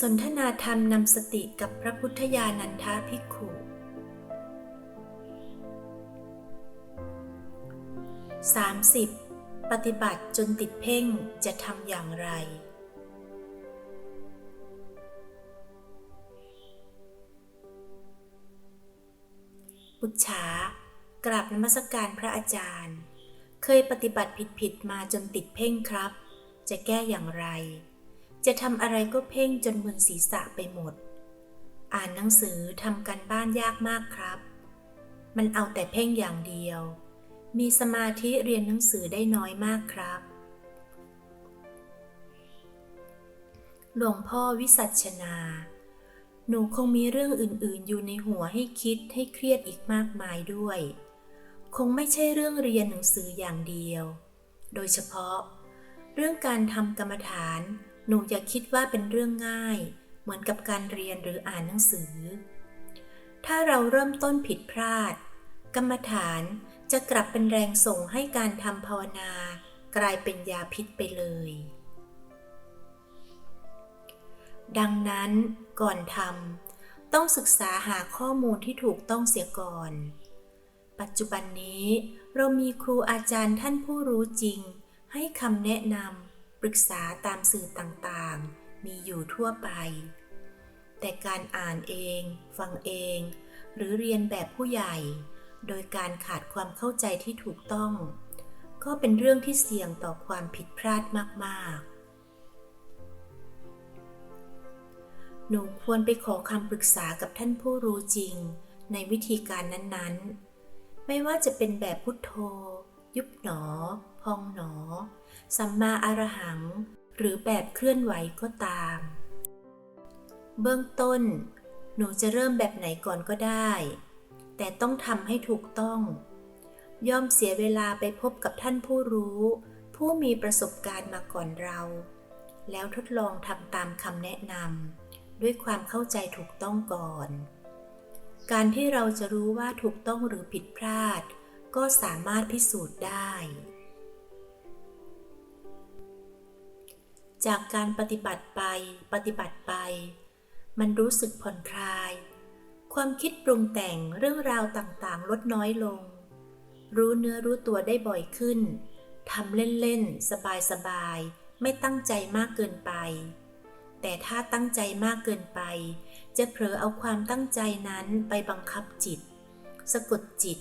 สนทนาธรรมนำสติกับพระพุทธญาณันทาภิกขุ 30. ปฏิบัติจนติดเพ่งจะทำอย่างไรปุจฉากราบนมัสการพระอาจารย์ เคยปฏิบัติผิดๆมาจนติดเพ่งครับ จะแก้อย่างไร จะทำอะไรก็เพ่งจนมึนศีรษะไปหมด อ่านหนังสือทำกันบ้านยากมากครับ มันเอาแต่เพ่งอย่างเดียว มีสมาธิเรียนหนังสือได้น้อยมากครับ หลวงพ่อวิสัชนา หนูคงมีเรื่องอื่นๆ อยู่ในหัวให้คิดให้เครียดอีกมากมายด้วย คงไม่ใช่เรื่องเรียนหนังสืออย่างเดียว โดยเฉพาะ เรื่องการทำกรรมฐาน หนูอย่าคิดว่าเป็นเรื่องง่าย เหมือนกับการเรียนหรืออ่านหนังสือ ถ้าเราเริ่มต้นผิดพลาด กรรมฐานจะกลับเป็นแรงส่งให้การทำภาวนา กลายเป็นยาพิษไปเลย ดังนั้นก่อนทำต้องศึกษาหาข้อมูลที่ถูกต้องเสียก่อน ปัจจุบันนี้เรามีครูอาจารย์ท่านผู้รู้จริง ให้คำแนะนำ รึกษาตามสื่อต่างๆ มีอยู่ทั่วไป แต่การอ่านเอง ฟังเอง หรือเรียนแบบผู้ใหญ่ โดยการขาดความเข้าใจที่ถูกต้อง ก็เป็นเรื่องที่เสี่ยงต่อความผิดพลาดมากๆ หนูควรไปขอคำปรึกษากับท่านผู้รู้จริง ในวิธีการนั้นๆ ไม่ว่าจะเป็นแบบพุทโธ ยุบหนอ พองหนอ สัมมาอารหัง หรือแบบเคลื่อนไหวก็ตาม เบื้องต้น หนูจะเริ่มแบบไหนก่อนก็ได้ แต่ต้องทำให้ถูกต้อง ย่อมเสียเวลาไปพบกับท่านผู้รู้ ผู้มีประสบการณ์มาก่อนเรา แล้วทดลองทำตามคำแนะนำด้วยความเข้าใจถูกต้องก่อน การที่เราจะรู้ว่าถูกต้องหรือผิดพลาดก็สามารถพิสูจน์ได้ จากการปฏิบัติไปปฏิบัติไป มันรู้สึกผ่อนคลาย ความคิดปรุงแต่งเรื่องราวต่างๆ ลดน้อยลง รู้เนื้อรู้ตัวได้บ่อยขึ้นทำเล่นๆ สบายๆ ไม่ตั้งใจมากเกินไป แต่ถ้าตั้งใจมากเกินไป จะเผลอเอาความตั้งใจนั้นไปบังคับจิต สะกดจิต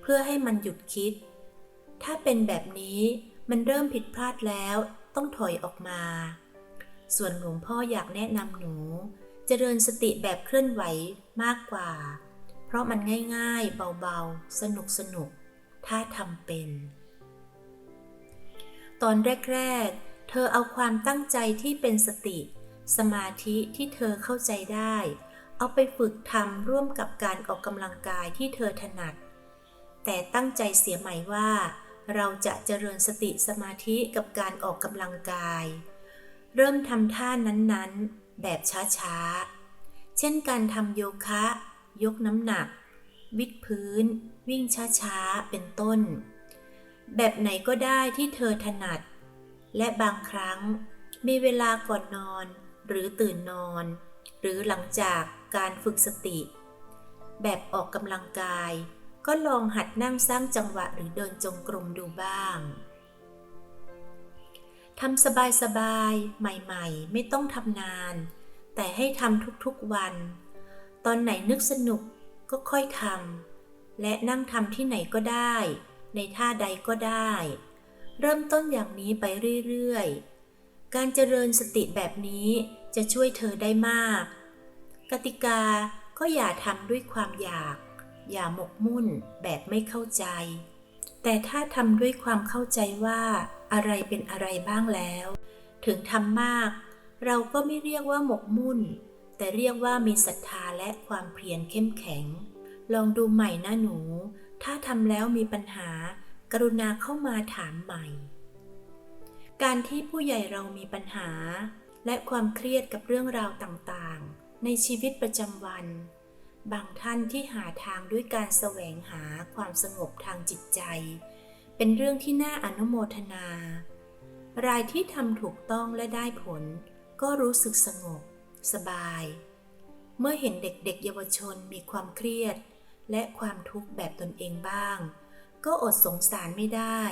เพื่อให้มันหยุดคิด ถ้าเป็นแบบนี้มันเริ่มผิดพลาดแล้ว ต้องถอยออกมา ส่วนหลวงพ่ออยากแนะนำหนูจเจริญสติแบบเคลื่อนไหวมากกว่า เพราะมันง่ายๆ เบาๆ สนุกๆถ้าทำเป็น ตอนแรกๆ เธอเอาความตั้งใจที่เป็นสติ สมาธิที่เธอเข้าใจได้ เอาไปฝึกทำร่วมกับการออกกำลังกายที่เธอถนัด แต่ตั้งใจเสียใหม่ว่า เราจะเจริญสติสมาธิกับการออกกำลังกาย เริ่มทำท่านั้นๆ แบบช้าๆ เช่นการทำโยคะ ยกน้ำหนัก วิดพื้น วิ่งช้าๆ เป็นต้น แบบไหนก็ได้ที่เธอถนัด และบางครั้งมีเวลาก่อนนอน หรือตื่นนอน หรือหลังจากการฝึกสติ แบบออกกำลังกาย ก็ลองหัดนั่งสร้างจังหวะหรือเดินจงกรมดูบ้างทำสบายๆ ใหม่ๆ ไม่ต้องทำนาน แต่ให้ทำทุกๆวัน ตอนไหนนึกสนุกก็ค่อยทำและนั่งทำที่ไหนก็ได้ ในท่าใดก็ได้ เริ่มต้นอย่างนี้ไปเรื่อยๆ การเจริญสติแบบนี้จะช่วยเธอได้มาก กติกาก็อย่าทำด้วยความอยาก อย่าหมกมุ่นแบบไม่เข้าใจ แต่ถ้าทำด้วยความเข้าใจว่าอะไรเป็นอะไรบ้างแล้ว ถึงทำมาก เราก็ไม่เรียกว่าหมกมุ่น แต่เรียกว่ามีศรัทธาและความเพียรเข้มแข็ง ลองดูใหม่นะหนู ถ้าทำแล้วมีปัญหา กรุณาเข้ามาถามใหม่ การที่ผู้ใหญ่เรามีปัญหา และความเครียดกับเรื่องราวต่างๆ ในชีวิตประจำวัน บางท่านที่หาทางด้วยการแสวงหาความสงบทางจิตใจ เป็นเรื่องที่น่าอนุโมทนา รายที่ทำถูกต้องและได้ผล ก็รู้สึกสงบ สบาย เมื่อเห็นเด็กๆ เยาวชนมีความเครียด และความทุกข์แบบตนเองบ้าง ก็อดสงสารไม่ได้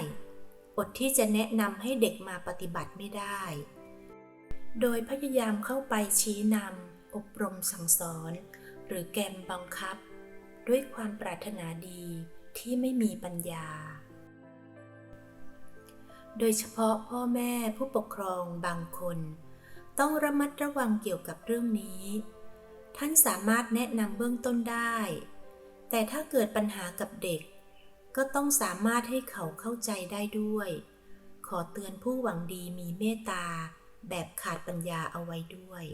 อดที่จะแนะนำให้เด็กมาปฏิบัติไม่ได้ โดยพยายามเข้าไปชี้นำอบรมสั่งสอน หรือแกมบังคับ ด้วยความปรารถนาดีที่ไม่มีปัญญา โดยเฉพาะพ่อแม่ผู้ปกครองบางคน ต้องระมัดระวังเกี่ยวกับเรื่องนี้ ท่านสามารถแนะนำเบื้องต้นได้ แต่ถ้าเกิดปัญหากับเด็ก ก็ต้องสามารถให้เขาเข้าใจได้ด้วย ขอเตือนผู้หวังดีมีเมตตาแบบขาดปัญญาเอาไว้ด้วย